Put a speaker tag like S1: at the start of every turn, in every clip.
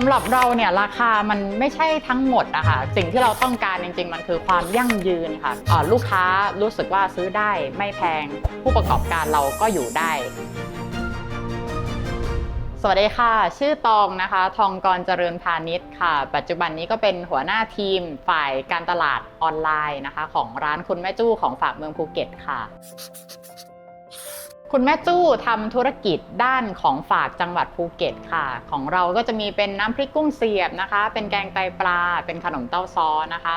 S1: ำหรับเราเนี่ยราคามันไม่ใช่ทั้งหมดนะคะสิ่งที่เราต้องการจริง ๆ มันคือความยั่งยืนค่ะอ่าลูกค้ารู้สึกว่าซื้อได้ไม่แพงผู้ประกอบการเราก็อยู่ได้สวัสดีค่ะ ชื่อตองนะคะ ทองกรเจริญพาณิชย์ค่ะ ปัจจุบันนี้ก็เป็นหัวหน้าทีมฝ่ายการตลาดออนไลน์นะคะ ของร้านคุณแม่จู้ของฝากเมืองภูเก็ตค่ะ คุณแม่จู้ทำธุรกิจด้านของฝากจังหวัดภูเก็ตค่ะ ของเราก็จะมีเป็นน้ำพริกกุ้งเสียบนะคะ เป็นแกงไตปลา เป็นขนมเต้าซ้อนะคะ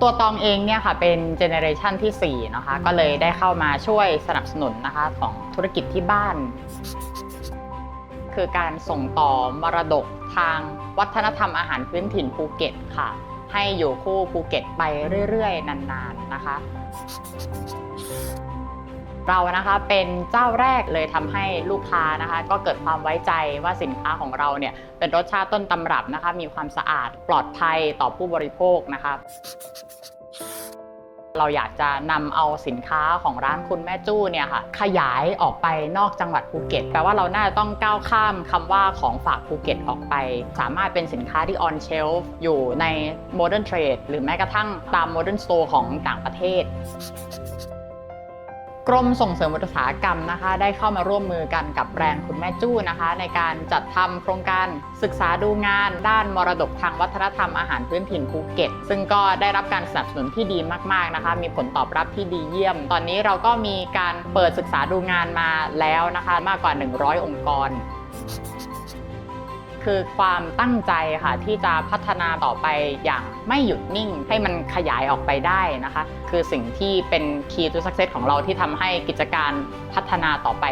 S1: ตัวตองเองเนี่ยค่ะเป็นเจเนอเรชันที่4นะคะก็เลยได้เข้ามาช่วยสนับสนุนนะคะของธุรกิจที่บ้าน คือการส่งต่อมรดกทางวัฒนธรรมอาหารพื้นถิ่นภูเก็ตค่ะ ให้อยู่คู่ภูเก็ตไปเรื่อยๆ นานๆนะคะ เรานะคะเป็นเจ้าแรกเลยทำให้ลูกค้านะคะ ก็เกิดความไว้ใจว่าสินค้าของเราเนี่ยเป็นรสชาติต้นตำรับนะคะ มีความสะอาดปลอดภัยต่อผู้บริโภคนะคะเราอยากจะนำเอาสินค้าของร้านคุณแม่จู้เนี่ยค่ะขยายออกไปนอกจังหวัดภูเก็ตแปลว่าเราน่าจะต้องก้าวข้ามคำว่าของฝากภูเก็ตออกไป สามารถเป็นสินค้าที่ on shelf อยู่ใน modern trade หรือแม้กระทั่งตาม modern store ของต่างประเทศ กรมส่งเสริมอุตสาหกรรมนะคะ ได้เข้ามาร่วมมือกันกับแบรนด์คุณแม่จู้นะคะ ในการจัดทำโครงการศึกษาดูงาน ด้านมรดกทางวัฒนธรรมอาหารพื้นถิ่นภูเก็ต ซึ่งก็ได้รับการสนับสนุนที่ดีมากๆนะคะ มีผลตอบรับที่ดีเยี่ยม ตอนนี้เราก็มีการเปิดศึกษาดูงานมาแล้วนะคะ มากกว่า 100 องค์กร คือความตั้งใจค่ะที่จะพัฒนาต่อไปอย่างไม่หยุดนิ่ง ให้มันขยายออกไปได้นะคะ คือสิ่งที่เป็น key to success ของเราที่ทำให้กิจการพัฒนาต่อไป